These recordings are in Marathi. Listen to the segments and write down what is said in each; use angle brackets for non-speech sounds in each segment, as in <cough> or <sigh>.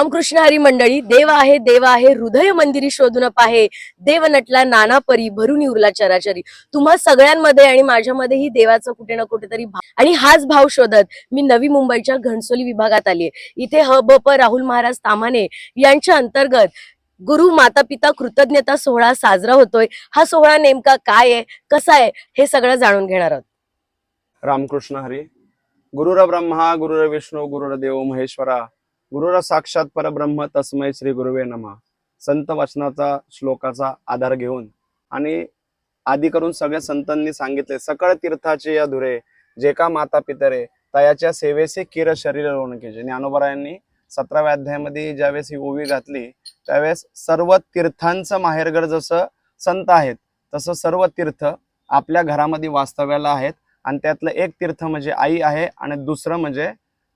रामकृष्ण हरी मंडळी देव आहे देव आहे हृदय मंदिरी शोधून पाहे देव नटला नाना परी भरून उरला चराचरी. तुम्हा सगळ्यांमध्ये आणि माझ्यामध्येही देवाचं कुठे ना कुठेतरी आणि हाच भाव शोधत मी नवी मुंबईच्या घणसोली विभागात आली आहे इथे ह ब प राहुल महाराज तामाने यांच्या अंतर्गत गुरु माता पिता कृतज्ञता सोहळा साजरा होतोय. हा सोहळा नेमका काय आहे कसा आहे हे सगळं जाणून घेणार आहोत. रामकृष्ण हरी गुरुर ब्रह्मा गुरुर विष्णू गुरुर देव महेश्वरा गुरुर साक्षात परब्रह्म तस्मै श्री गुरुवे नमा. संत वचनाचा श्लोकाचा आधार घेऊन आणि आधी करून सगळ्या संतांनी सांगितले सकळ तीर्थाचे या धुरे जे का माता पितरे तयाच्या सेवेचे किर शरीर रोणकेचे ज्ञानोबरायांनी सतराव्या अध्यायामध्ये ज्यावेळेस ही ओवी घातली त्यावेळेस सर्व तीर्थांचं माहेरघर जसं संत आहेत तसं सर्व तीर्थ आपल्या घरामध्ये वास्तव्याला आहेत. आणि त्यातलं एक तीर्थ म्हणजे आई आहे आणि दुसरं म्हणजे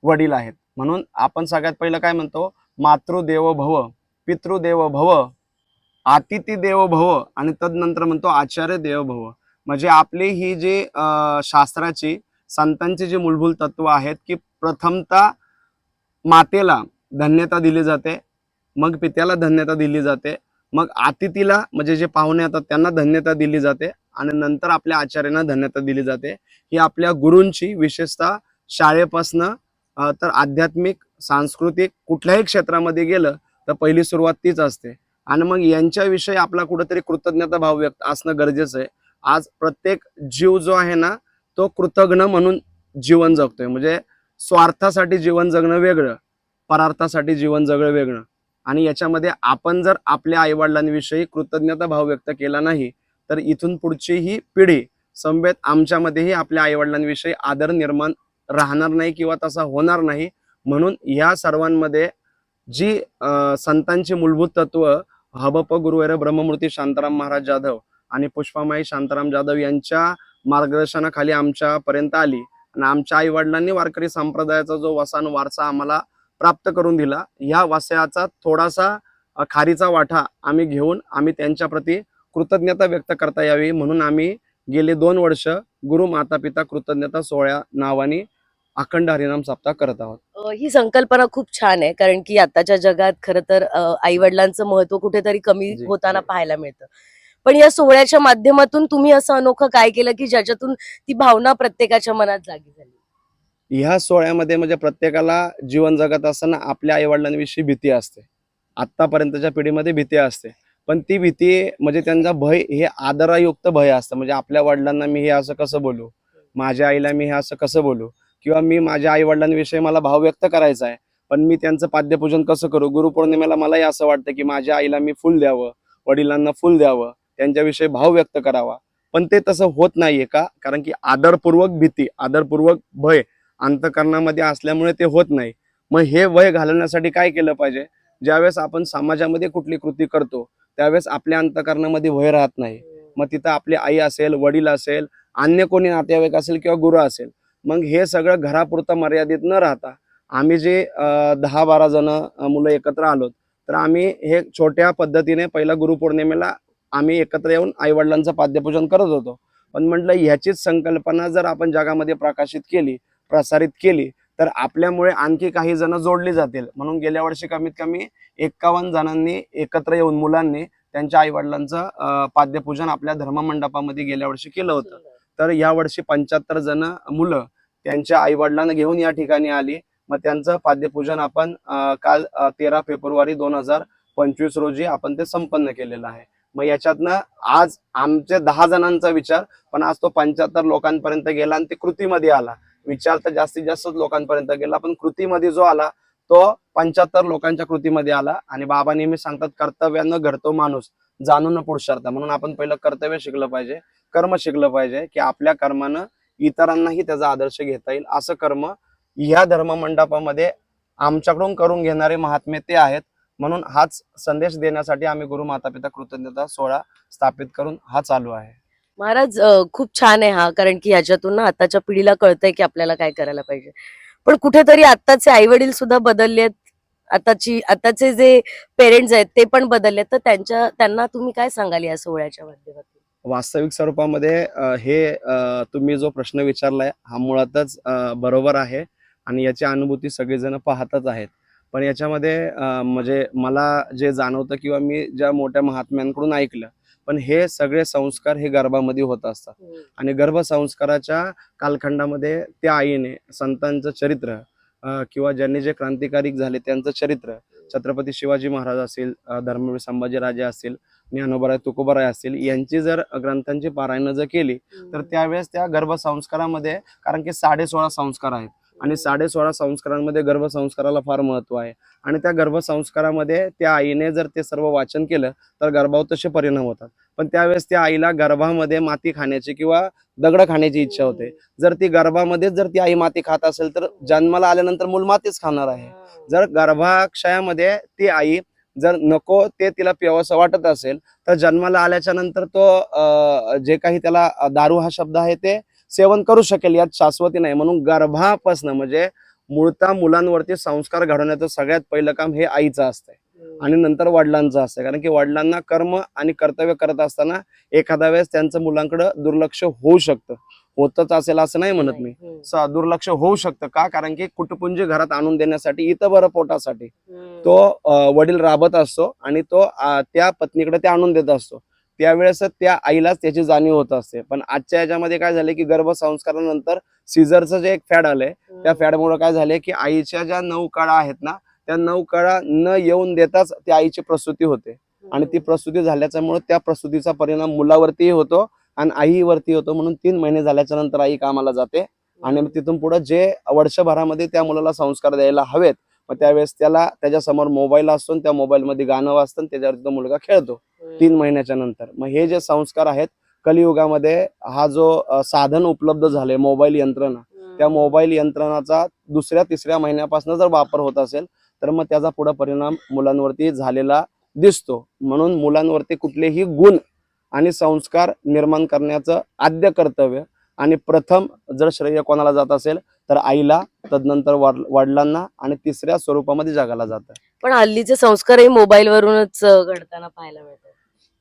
वडील आहेत. म्हणून आपण सगळ्यात पहिलं काय म्हणतो? मातृदेव भव पितृदेव भव अतिथी देव भव आणि तदनंतर म्हणतो आचार्य देव भव म्हणजे आपली ही जी शास्त्राची संतांची जी मूलभूत तत्व आहेत की प्रथमता मातेला धन्यता दिली जाते मग पित्याला धन्यता दिली जाते मग अतिथीला म्हणजे जे पाहुणे येतात त्यांना धन्यता दिली जाते आणि नंतर आपल्या आचार्यांना धन्यता दिली जाते. ही आपल्या गुरूंची विशेषतः शाळेपासनं तर आध्यात्मिक सांस्कृतिक कुठल्याही क्षेत्रामध्ये गेलं तर पहिली सुरुवात तीच असते. आणि मग यांच्याविषयी आपला कुठंतरी कृतज्ञता भाव व्यक्त असणं गरजेचं आहे. आज प्रत्येक जीव जो आहे ना तो कृतज्ञ म्हणून जीवन जगतोय. म्हणजे स्वार्थासाठी जीवन जगणं वेगळं परार्थासाठी जीवन जगणं वेगळं. आणि याच्यामध्ये आपण जर आपल्या आईवडिलांविषयी कृतज्ञता भाव व्यक्त केला नाही तर इथून पुढची ही पिढी संवेद आमच्यामध्येही आपल्या आईवडिलांविषयी आदर निर्माण राहणार नाही किंवा तसा होणार नाही. म्हणून या सर्वांमध्ये जी संतांची मूलभूत तत्व हबप गुरुवेर ब्रह्ममूर्ती शांताराम महाराज जाधव आणि पुष्पामाई शांताराम जाधव यांच्या मार्गदर्शनाखाली आमच्यापर्यंत आली. आणि आमच्या आई वडिलांनी वारकरी संप्रदायाचा जो वसान वारसा आम्हाला प्राप्त करून दिला या वस्याचा थोडासा खारीचा वाटा आम्ही घेऊन आम्ही त्यांच्या प्रती कृतज्ञता व्यक्त करता यावी. म्हणून आम्ही गेले दोन वर्ष गुरु माता पिता कृतज्ञता सोहळ्या नावाने अखंड हरिनाम सप्ताह करत आहोत. ही संकल्पना खूप छान आहे कारण की आताच्या जगात खरं तर आई वडिलांचं महत्त्व कुठेतरी कमी होताना. पाहायला मिळतं. पण या सोहळ्याच्या माध्यमातून तुम्ही असं अनोखं काय केलं की ज्याच्यातून ती भावना प्रत्येकाच्या मनात जागी झाली? ह्या सोहळ्यामध्ये म्हणजे प्रत्येकाला जीवन जगत असताना आपल्या आईवडिलांविषयी भीती असते. आत्तापर्यंतच्या पिढीमध्ये भीती असते. पण ती भीती म्हणजे त्यांचा भय हे आदरायुक्त भय असतं. म्हणजे आपल्या वडिलांना मी हे असं कसं बोलू? माझ्या आईला मी हे असं कसं बोलू? किंवा मी माझ्या आई वडिलांविषयी मला भाव व्यक्त करायचा आहे पण मी त्यांचं पाद्यपूजन कसं करू? गुरुपौर्णिमेला मलाही असं वाटतं की माझ्या आईला मी फुल द्यावं वडिलांना फुल द्यावं त्यांच्याविषयी भाव व्यक्त करावा. पण ते तसं होत नाहीये का? कारण की आदरपूर्वक भीती आदरपूर्वक भय अंतकरणामध्ये असल्यामुळे ते होत नाही. मग हे वय घालवण्यासाठी काय केलं पाहिजे? ज्यावेळेस आपण समाजामध्ये कुठली कृती करतो त्यावेळेस आपल्या अंतकरणामध्ये भय राहत नाही. मग तिथं आपली आई असेल वडील असेल अन्य कोणी नातेवाईक असेल किंवा गुरु असेल मग हे सगळं घरापुरतं मर्यादित न राहता आम्ही जे दहा बारा जण मुलं एकत्र आलोत तर आम्ही हे छोट्या पद्धतीने पहिला गुरुपौर्णिमेला आम्ही एकत्र येऊन आईवडिलांचं पाद्यपूजन करत होतो. पण म्हटलं ह्याचीच संकल्पना जर आपण जगामध्ये प्रकाशित केली प्रसारित केली तर आपल्यामुळे आणखी काही जण जोडली जातील. म्हणून गेल्या वर्षी कमीत कमी एक्कावन्न जणांनी एकत्र येऊन मुलांनी त्यांच्या आईवडिलांचं पाद्यपूजन आपल्या धर्ममंडपामध्ये गेल्या वर्षी केलं होतं. तर या वर्षी पंच्याहत्तर जण मुलं त्यांच्या आई वडिलांना घेऊन या ठिकाणी आली. मग त्यांचं पाद्यपूजन आपण काल तेरा फेब्रुवारी दोन हजार पंचवीस रोजी आपण ते संपन्न केलेलं आहे. मग याच्यातनं आज आमचे दहा जणांचा विचार पण आज तो पंच्याहत्तर लोकांपर्यंत गेला आणि ते कृतीमध्ये आला. विचार तर जास्तीत जास्त लोकांपर्यंत गेला पण कृतीमध्ये जो आला तो पंच्याहत्तर लोकांच्या कृतीमध्ये आला आणि बाबा नेहमी सांगतात कर्तव्यानं घडतो माणूस जाणून पुरुषार्थ. म्हणून आपण पहिलं कर्तव्य शिकलं पाहिजे कर्म शिकलं पाहिजे की आपल्या कर्मानं इतरांनाही त्याचा आदर्श घेता येईल. असं कर्म ह्या धर्ममंडपामध्ये आमच्याकडून करून घेणारे महात्मे ते आहेत. म्हणून हाच संदेश देण्यासाठी आम्ही गुरु माता पिता कृतज्ञता सोहळा स्थापित करून हा चालू आहे. महाराज खूप छान आहे हा कारण की ह्याच्यातून ना आताच्या पिढीला कळतंय की आपल्याला काय करायला पाहिजे. पण कुठेतरी आत्ताचे आई वडील सुद्धा बदललेत. आताची आताचे जे पेरेंट्स आहेत ते पण बदललेत. तर त्यांच्या त्यांना तुम्ही काय सांगाल या सोहळ्याच्या माध्यमातून? वास्तविक स्वरूपामध्ये हे तुम्ही जो प्रश्न विचारलाय हा मुळातच बरोबर आहे आणि याची अनुभूती सगळेजण पाहतच आहेत. पण याच्यामध्ये म्हणजे मला जे जाणवतं किंवा मी ज्या मोठ्या महात्म्यांकडून ऐकलं पण हे सगळे संस्कार हे गर्भामध्ये होत असतात. आणि गर्भसंस्काराच्या कालखंडामध्ये त्या आईने संतांचं चरित्र किंवा ज्यांनी जे क्रांतिकारी झाले त्यांचं चरित्र छत्रपती शिवाजी महाराज असतील धर्मवीर संभाजीराजे असतील ज्ञानोबराय तुकोबराय असतील यांची जर ग्रंथांची पारायण जर केली तर त्यावेळेस त्या गर्भसंस्कारामध्ये कारण की साडे सोळा संस्कार आहेत. आणि साडे सोळा संस्कारांमध्ये गर्भसंस्काराला फार महत्त्व आहे. आणि त्या गर्भसंस्कारामध्ये त्या आईने जर ते सर्व वाचन केलं तर गर्भावर तसे परिणाम होतात. पण त्यावेळेस त्या आईला गर्भामध्ये माती खाण्याची किंवा दगड खाण्याची इच्छा होते. जर ती गर्भामध्येच जर ती आई माती खात असेल तर जन्माला आल्यानंतर मूल मातीच खाणार आहे. जर गर्भाक्षयामध्ये ती आई जर नको ते तिला प्यावंसं वाटत असेल तर जन्माला आल्याच्यानंतर तो जे काही त्याला दारू हा शब्द आहे ते सेवन करू शकेल यात शाश्वती नाही. म्हणून गर्भापासनं म्हणजे मूळता मुलांवरती संस्कार घडवण्याचं सगळ्यात पहिलं काम हे आईचं असतंय. आणि नंतर वडिलांचं असतं कारण की वडिलांना कर्म आणि कर्तव्य करत असताना एखाद्या वेळेस त्यांचं मुलांकडे दुर्लक्ष होऊ शकतं. होतच असेल असं नाही म्हणत मी. स- दुर्लक्ष होऊ शकतं. का? कारण की कुटुंबी घरात आणून देण्यासाठी इथं बरं पोटासाठी. तो वडील राबत असतो आणि तो त्या पत्नीकडे ते आणून देत असतो. त्यावेळेस त्या आईलाच त्याची जाणीव होत असते. पण आजच्या याच्यामध्ये काय झाले की गर्भसंस्कारानंतर सीझरचं जे एक फॅड आलंय त्या फॅडमुळे काय झाले की आईच्या ज्या नऊ कळा आहेत ना त्या नऊ कळा न येऊन देताच त्या आईची प्रसूती होते. आणि ती प्रसूती झाल्याच्यामुळे त्या प्रसूतीचा परिणाम मुलावरतीही होतो आणि आईवरती होतो म्हणून तीन महिने झाल्याच्यानंतर आई कामाला जाते. आणि मग तिथून पुढे जे वर्षभरामध्ये त्या मुलाला संस्कार द्यायला हवेत मग त्यावेळेस त्याला त्याच्यासमोर मोबाईल असतो त्या मोबाईल मध्ये गाणं वाजतं आणि त्याच्यावरती तो मुलगा खेळतो. तीन महिन्याच्या नंतर. मग हे जे संस्कार आहेत कलियुगामध्ये हा जो साधन उपलब्ध झाले मोबाईल यंत्रणा त्या मोबाईल यंत्रणाचा दुसऱ्या तिसऱ्या महिन्यापासून जर वापर होत असेल तर मग त्याचा पुढे परिणाम मुलांवरती झालेला दिसतो. म्हणून मुलांवरती कुठलेही गुण आणि संस्कार निर्माण करण्याचं आद्य कर्तव्य आणि प्रथम जर श्रेय कोणाला जात असेल तर आईला तदनंतर वड- वडिलांना आणि तिसऱ्या स्वरूपामध्ये जगाला जातं. पण हल्लीचे संस्कारही मोबाईल वरूनच घडताना पाहायला मिळतात.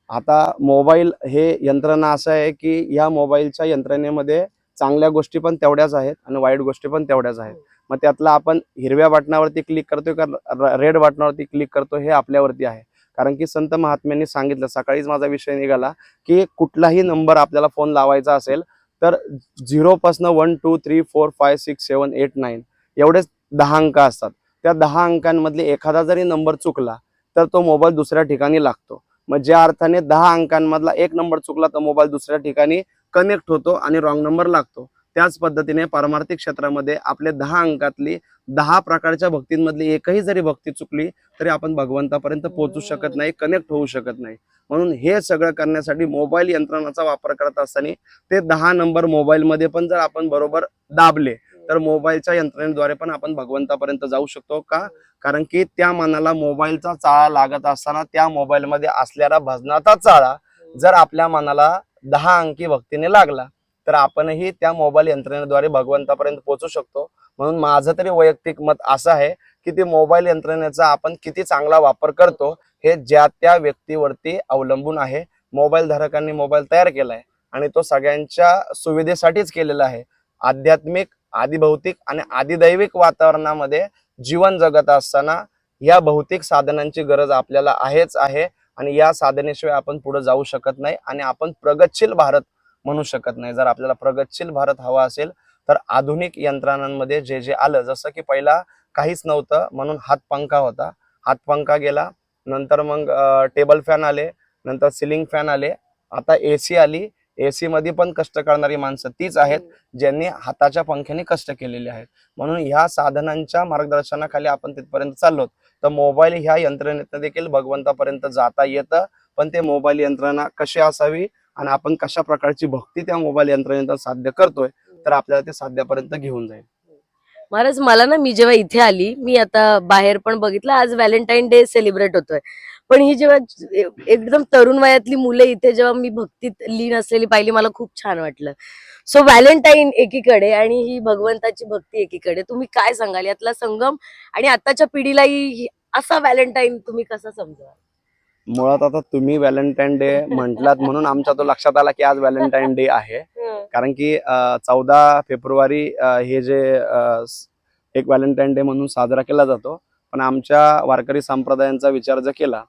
आता मोबाईल हे यंत्रणा असं आहे की या मोबाईलच्या यंत्रणेमध्ये चांगल्या गोष्टी पण तेवढ्याच आहेत आणि वाईट गोष्टी पण तेवढ्याच आहेत. मग त्यातला आपण हिरव्या बटनावरती क्लिक करतोय का? रेड बटनावरती क्लिक करतो हे आपल्यावरती आहे. कारण की संत महात्म्यांनी सांगितलं सकाळीच माझा विषय निघाला की कुठलाही नंबर आपल्याला फोन लावायचा असेल तर झिरोपासनं one two three four five six seven eight nine एवढेच दहा अंक असतात. त्या दहा अंकांमधले एखादा जरी नंबर चुकला तर तो मोबाईल दुसऱ्या ठिकाणी लागतो. मग ज्या अर्थाने दहा अंकांमधला एक नंबर चुकला तर मोबाईल दुसऱ्या ठिकाणी कनेक्ट होतो आणि रॉंग नंबर लागतो. त्याच पद्धतीने पारमार्थिक क्षेत्रामध्ये आपले दहा अंकातली दहा प्रकारच्या भक्तींमधली एकही जरी भक्ती चुकली तरी आपण भगवंतापर्यंत पोहोचू शकत नाही कनेक्ट होऊ शकत नाही. म्हणून हे सगळं करण्यासाठी मोबाईल यंत्रणाचा वापर करत असताना ते दहा नंबर मोबाईलमध्ये पण जर आपण बरोबर दाबले तर मोबाईलच्या यंत्रणेद्वारे पण आपण भगवंतापर्यंत जाऊ शकतो का? कारण की त्या मनाला मोबाईलचा चाळा लागत असताना त्या मोबाईलमध्ये असलेला भजनाचा चाळा जर आपल्या मनाला दहा अंकी भक्तीने लागला तर आपणही त्या मोबाईल यंत्रणेद्वारे भगवंतापर्यंत पोहोचू शकतो. म्हणून माझं तरी वैयक्तिक मत असं आहे की ते मोबाईल यंत्रणेचा आपण किती चांगला वापर करतो हे ज्या त्या व्यक्तीवरती अवलंबून आहे. मोबाईल धारकांनी मोबाईल तयार केलाय आणि तो सगळ्यांच्या सुविधेसाठीच केलेला आहे. आध्यात्मिक आदिभौतिक आणि आदिदैविक वातावरणामध्ये जीवन जगत असताना या भौतिक साधनांची गरज आपल्याला आहेच आहे आणि या साधनेशिवाय आपण पुढे जाऊ शकत नाही आणि आपण प्रगतशील भारत म्हणू शकत नाही. जर आपल्याला प्रगतशील भारत हवा असेल तर आधुनिक यंत्रणांमध्ये जे जे आलं जसं की पहिला काहीच नव्हतं म्हणून हातपंखा होता. हातपंखा गेला नंतर मग टेबल फॅन आले नंतर सिलिंग फॅन आले आता एसी आली एसी मध्ये पण कष्ट करणारी माणसं तीच आहेत ज्यांनी हाताच्या पंख्याने कष्ट केलेले आहेत. म्हणून ह्या साधनांच्या मार्गदर्शनाखाली आपण तिथपर्यंत चाललो तर मोबाईल ह्या यंत्रणेतनं देखील भगवंतापर्यंत जाता येतं. पण ते मोबाईल यंत्रणा कशी असावी आणि आपण कशा प्रकारची भक्ती त्या मोबाईल यंत्रणेत साध्य करतोय तर आपल्याला ते साध्यापर्यंत घेऊन जाईल. महाराज मला ना मी जेव्हा इथे आली मी आता बाहेर पण बघितलं. आज व्हॅलेंटाईन डे सेलिब्रेट होतोय. पण ही जेव्हा एकदम तरुण वयातली मुलं इथे जेव्हा मी भक्तीत लीन असलेली पाहिली मला खूप छान वाटलं. सो व्हॅलेंटाईन एकीकडे आणि ही भगवंताची भक्ती एकीकडे. तुम्ही काय सांगाल? यातला संगम आणि आताच्या पिढीलाही ही- असा व्हॅलेंटाईन तुम्ही कसा समजा मुळात आता तुम्ही व्हॅलेंटाईन डे म्हटलात म्हणून आमच्या तो लक्षात आला की आज व्हॅलेंटाईन डे आहे. कारण की चौदा फेब्रुवारी हे जे एक व्हॅलेंटाईन डे म्हणून साजरा केला जातो. पण आमच्या वारकरी संप्रदायांचा विचार जर केला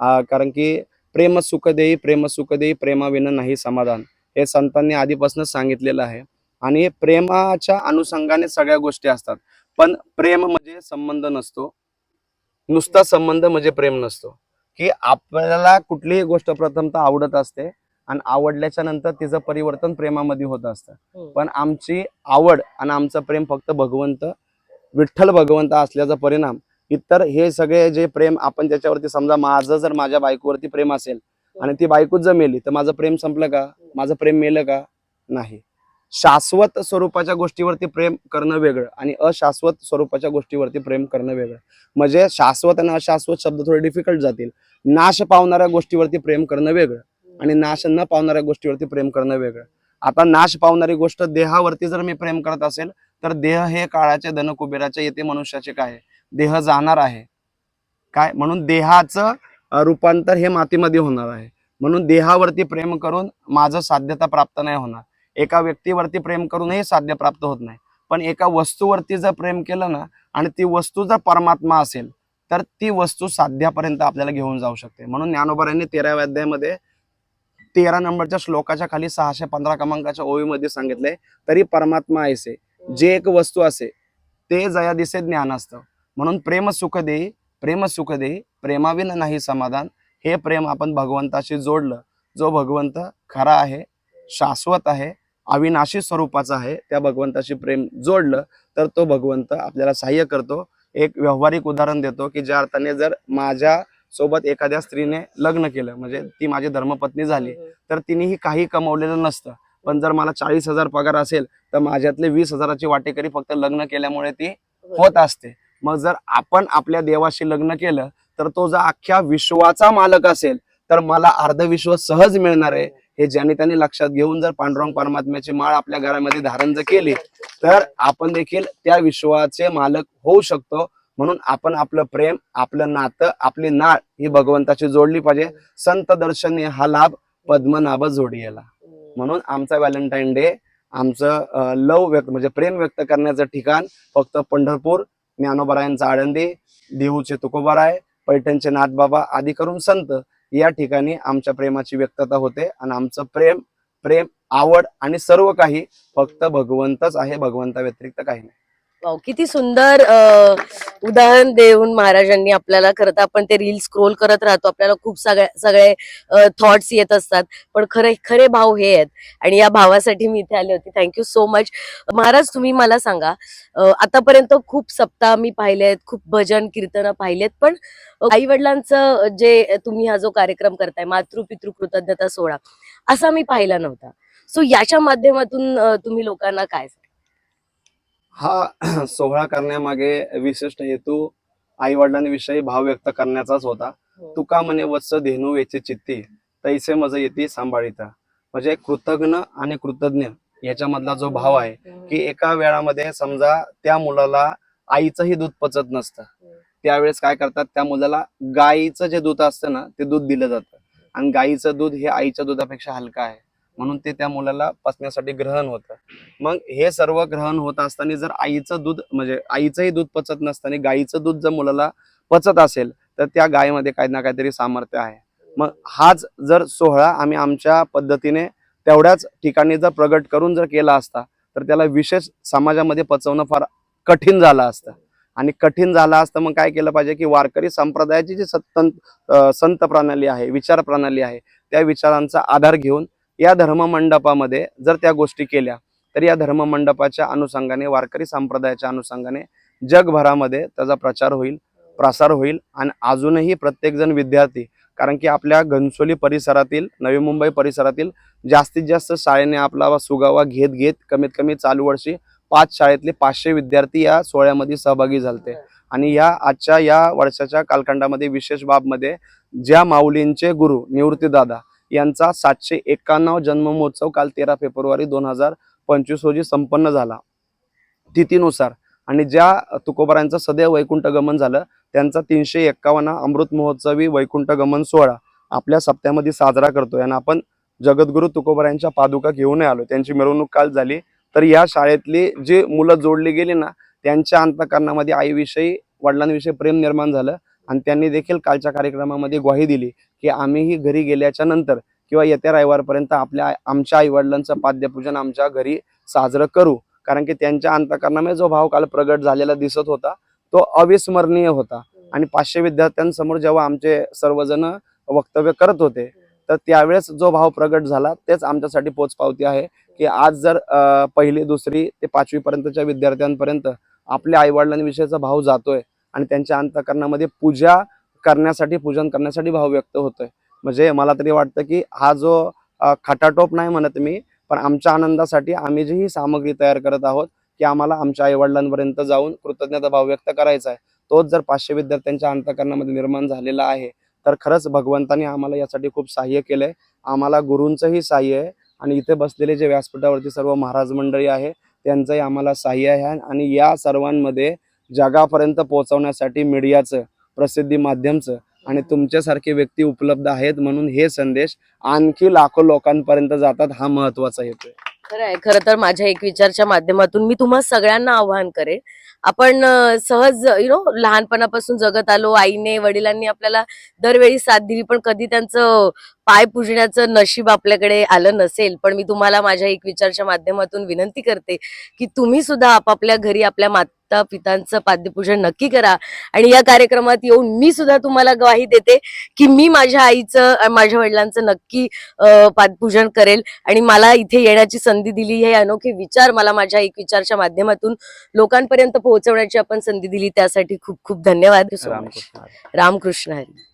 कारण की प्रेम सुख देई प्रेम सुख देई प्रेमाविन नाही समाधान. हे संतांनी आधीपासूनच सांगितलेलं आहे. आणि प्रेमाच्या अनुषंगाने सगळ्या गोष्टी असतात. पण प्रेम म्हणजे संबंध नसतो. नुसता संबंध म्हणजे प्रेम नसतो. की आपल्याला कुठलीही गोष्ट प्रथमतः आवडत असते आणि आवडल्याच्या नंतर तिचं परिवर्तन प्रेमामध्ये होत असतं. पण आमची आवड आणि आमचं प्रेम फक्त भगवंत विठ्ठल भगवंत असल्याचा परिणाम इतर हे सगळे जे प्रेम आपण ज्याच्यावरती समजा माझं जर माझ्या बायकोवरती प्रेम असेल आणि ती बायकोच जर मेली तर माझं प्रेम संपलं का? माझं प्रेम मेलं का? नाही. शाश्वत स्वरूपाच्या गोष्टीवरती प्रेम करणं वेगळं आणि अशाश्वत स्वरूपाच्या गोष्टीवरती प्रेम करणं वेगळं. म्हणजे शाश्वत आणि अशाश्वत शब्द थोडे डिफिकल्ट जातील. नाश पावणाऱ्या गोष्टीवरती प्रेम करणं वेगळं आणि नाश न पावणाऱ्या गोष्टीवरती प्रेम करणं वेगळं. आता नाश पावणारी गोष्ट देहावरती जर मी प्रेम करत असेल तर देह हे काळाचे धन येते मनुष्याचे काय आहे? देह जाणार आहे. काय? म्हणून देहाचं रूपांतर हे मातीमध्ये होणार आहे. म्हणून देहावरती प्रेम करून माझं साध्यता प्राप्त नाही होणार. एका व्यक्तीवरती प्रेम करूनही साध्य प्राप्त होत नाही. पण एका वस्तूवरती जर प्रेम केलं ना आणि ती वस्तू जर परमात्मा असेल तर ती वस्तू साध्यापर्यंत आपल्याला घेऊन जाऊ शकते. म्हणून ज्ञानोबरांनी तेराव्या अध्यायामध्ये तेरा नंबरच्या श्लोकाच्या खाली सहाशे पंधरा क्रमांकाच्या ओळीमध्ये सांगितलंय तरी परमात्मा ऐसे जे एक वस्तू असे ते जया दिसे ज्ञान असतं. म्हणून प्रेम सुख देई प्रेम सुख देई प्रेमाविन नाही समाधान. हे प्रेम आपण भगवंताशी जोडलं. जो भगवंत खरा आहे शाश्वत आहे अविनाशी स्वरूपाचा आहे त्या भगवंताशी प्रेम जोडलं तर तो भगवंत आपल्याला सहाय्य करतो. एक व्यावहारिक उदाहरण देतो की ज्या अर्थाने जर माझ्या सोबत एखाद्या स्त्रीने लग्न केलं म्हणजे ती माझी धर्मपत्नी झाली तर तिनेही काही कमवलेलं नसतं. पण जर मला चाळीस हजार पगार असेल तर माझ्यातले वीस हजाराची वाटेकरी फक्त लग्न केल्यामुळे ती होत असते. मग जर आपण आपल्या देवाशी लग्न केलं तर तो जर अख्ख्या विश्वाचा मालक असेल तर मला अर्धविश्व सहज मिळणार आहे. हे ज्याने त्यांनी लक्षात घेऊन जर पांडुरंग परमात्म्याची माळ आपल्या घरामध्ये धारण जर केली तर आपण देखील त्या विश्वाचे मालक होऊ शकतो. म्हणून आपण आपलं प्रेम आपलं नातं आपली नाळ ही भगवंताची जोडली पाहिजे. संत दर्शनी हा लाभ पद्मनाभ जोडियला. म्हणून आमचा व्हॅलेंटाईन डे आमचं लव व्यक्त म्हणजे प्रेम व्यक्त करण्याचं ठिकाण फक्त पंढरपूर ज्ञानोबरायांचा आळंदी देहूचे तुकोबाराय पैठणचे नाथबाबा आदी करून संत या ठिकाणी आमच्या प्रेमाची व्यक्तता होते आणि आमचं प्रेम प्रेम आवड आणि सर्व काही फक्त भगवंतच आहे भगवंता व्यतिरिक्त काही नाही. किती सुंदर उदाहरण देऊन महाराजांनी आपल्याला खरं तर आपण ते रील स्क्रोल करत राहतो. आपल्याला खूप सगळ्या सगळे थॉट्स येत असतात. पण खरे खरे भाव हे आहेत. आणि या भावासाठी मी इथे आले होते. थँक्यू सो मच महाराज तुम्ही मला सांगा आतापर्यंत खूप सप्ताह मी पाहिलेत खूप भजन कीर्तन पाहिलेत पण आई वडिलांचं जे तुम्ही हा जो कार्यक्रम करताय मातृ पितृ कृतज्ञता सोहळा असा मी पाहिला नव्हता. सो याच्या माध्यमातून तुम्ही लोकांना काय हा <clears throat> सोहळा करण्यामागे विशिष्ट हेतू आई वडिलांविषयी भाव व्यक्त करण्याचाच होता. तुका म्हणे वत्स धेनू याचे चित्ती तैसे मज येते सांभाळिता. म्हणजे कृतज्ञ आणि कृतज्ञ याच्यामधला जो भाव आहे की एका वेळामध्ये समजा त्या मुलाला आईचंही दूध पचत नसतं. त्यावेळेस काय करतात त्या मुलाला गाईचं जे दूध असतं ना ते दूध दिलं जातं. आणि गाईचं दूध हे आईच्या दुधापेक्षा हलका आहे. म्हणून ते त्या मुलाला पचण्यासाठी ग्रहण होतं. मग हे सर्व ग्रहण होत असताना जर आईचं दूध म्हणजे आईचंही दूध पचत नसताना गाईचं दूध जर मुलाला पचत असेल तर त्या गायीमध्ये काही ना काहीतरी सामर्थ्य आहे. मग हाच जर सोहळा आम्ही आमच्या पद्धतीने तेवढ्याच ठिकाणी जर प्रगट करून जर केला असता तर त्याला विशेष समाजामध्ये पचवणं फार कठीण झालं असतं. आणि कठीण झालं असतं मग काय केलं पाहिजे की वारकरी संप्रदायाची जी संत संत प्रणाली आहे विचार प्रणाली आहे त्या विचारांचा आधार घेऊन या धर्ममंडपामध्ये जर त्या गोष्टी केल्या तर या धर्ममंडपाच्या अनुषंगाने वारकरी संप्रदायाच्या अनुषंगाने जगभरामध्ये त्याचा प्रचार होईल प्रसार होईल आणि अजूनही प्रत्येकजण विद्यार्थी कारण की आपल्या घनसोली परिसरातील नवी मुंबई परिसरातील जास्तीत जास्त शाळेने आपला सुगावा घेत घेत कमीत कमी चालू वर्षी पाच शाळेतले पाचशे विद्यार्थी या सोहळ्यामध्ये सहभागी झालते. आणि या आजच्या या वर्षाच्या कालखंडामध्ये विशेष बाबमध्ये ज्या माऊलींचे गुरु निवृत्तीदादा यांचा सातशे एक्कावन्न जन्ममहोत्सव काल तेरा फेब्रुवारी दोन हजार पंचवीस रोजी संपन्न झाला. तिथीनुसार आणि ज्या तुकोबारांचं सदैव वैकुंठ गमन झालं त्यांचा तीनशे एक्कावन्न अमृत महोत्सवी वैकुंठ गमन सोहळा आपल्या सप्त्यामध्ये साजरा करतोय आणि आपण जगद्गुरु तुकोबारांच्या पादुका घेऊन आलो त्यांची मिरवणूक काल झाली. तर या शाळेतली जी मुलं जोडली गेली ना त्यांच्या अंतकरणामध्ये आईविषयी वडिलांविषयी प्रेम निर्माण झालं. आणि त्यांनी देखील कालच्या कार्यक्रमामध्ये ग्वाही दिली की आम्हीही घरी गेल्याच्यानंतर किंवा येत्या रविवारपर्यंत आपल्या आमच्या आईवडिलांचं पाद्यपूजन आमच्या घरी साजरं करू. कारण की त्यांच्या अंतकरणामुळे जो भाव काल प्रगट झालेला दिसत होता तो अविस्मरणीय होता. आणि पाचशे विद्यार्थ्यांसमोर जेव्हा आमचे सर्वजण वक्तव्य करत होते तर त्यावेळेस जो भाव प्रगट झाला तेच आमच्यासाठी पोचपावती आहे की आज जर पहिली दुसरी ते पाचवी पर्यंतच्या विद्यार्थ्यांपर्यंत आपल्या आईवडिलांविषयीचा भाव जातोय आणि त्यांच्या अंतकरणामध्ये पूजा करण्यासाठी पूजन करण्यासाठी भाव व्यक्त होतोय. म्हणजे मला तरी वाटतं की हा जो खटाटोप नाही म्हणत मी पण आमच्या आनंदासाठी आम्ही जी ही सामग्री तयार करत आहोत की आम्हाला आमच्या आईवडिलांपर्यंत जाऊन कृतज्ञता भाव व्यक्त करायचा आहे. तोच जर पाचशे विद्यार्थ्यांच्या अंतकरणामध्ये निर्माण झालेला आहे तर खरंच भगवंतानी आम्हाला यासाठी खूप सहाय्य केलंय. आम्हाला गुरूंचंही सहाय्य आहे आणि इथे बसलेले जे व्यासपीठावरती सर्व महाराज मंडळी आहे त्यांचंही आम्हाला सहाय्य आहे आणि या सर्वांमध्ये जगापर्यंत पोहोचवण्यासाठी मीडियाचं प्रसिद्धी माध्यमचं आणि तुमच्यासारखे व्यक्ती उपलब्ध आहेत म्हणून हे संदेश आणखी लाखो लोकांपर्यंत जातात हा महत्त्वाचा हेतू आहे. खरं आहे खरं तर माझ्या एक विचारच्या माध्यमातून मी तुम्हा सगळ्यांना आव्हान करेन. आपण सहज यु नो लहानपणापासून जगत आलो आईने वडिलांनी आपल्याला दरवेळी साथ दिली पण कधी त्यांचं पाय पुजण्याचं नशीब आपल्याकडे आलं नसेल पण मी तुम्हाला माझ्या एक विचारच्या माध्यमातून विनंती करते की तुम्ही सुद्धा आपापल्या घरी आपल्या मात पितांचं पाद्यपूजन नक्की करा. आणि या कार्यक्रमात येऊन मी सुद्धा तुम्हाला ग्वाही देते की मी माझ्या आईचं माझ्या वडिलांचं नक्की अं, पादपूजन करेल. आणि मला इथे येण्याची संधी दिली. हे अनोखे विचार मला माझ्या एक विचारच्या माध्यमातून लोकांपर्यंत पोहोचवण्याची आपण संधी दिली. त्यासाठी खूप खूप धन्यवाद. रामकृष्ण हरी.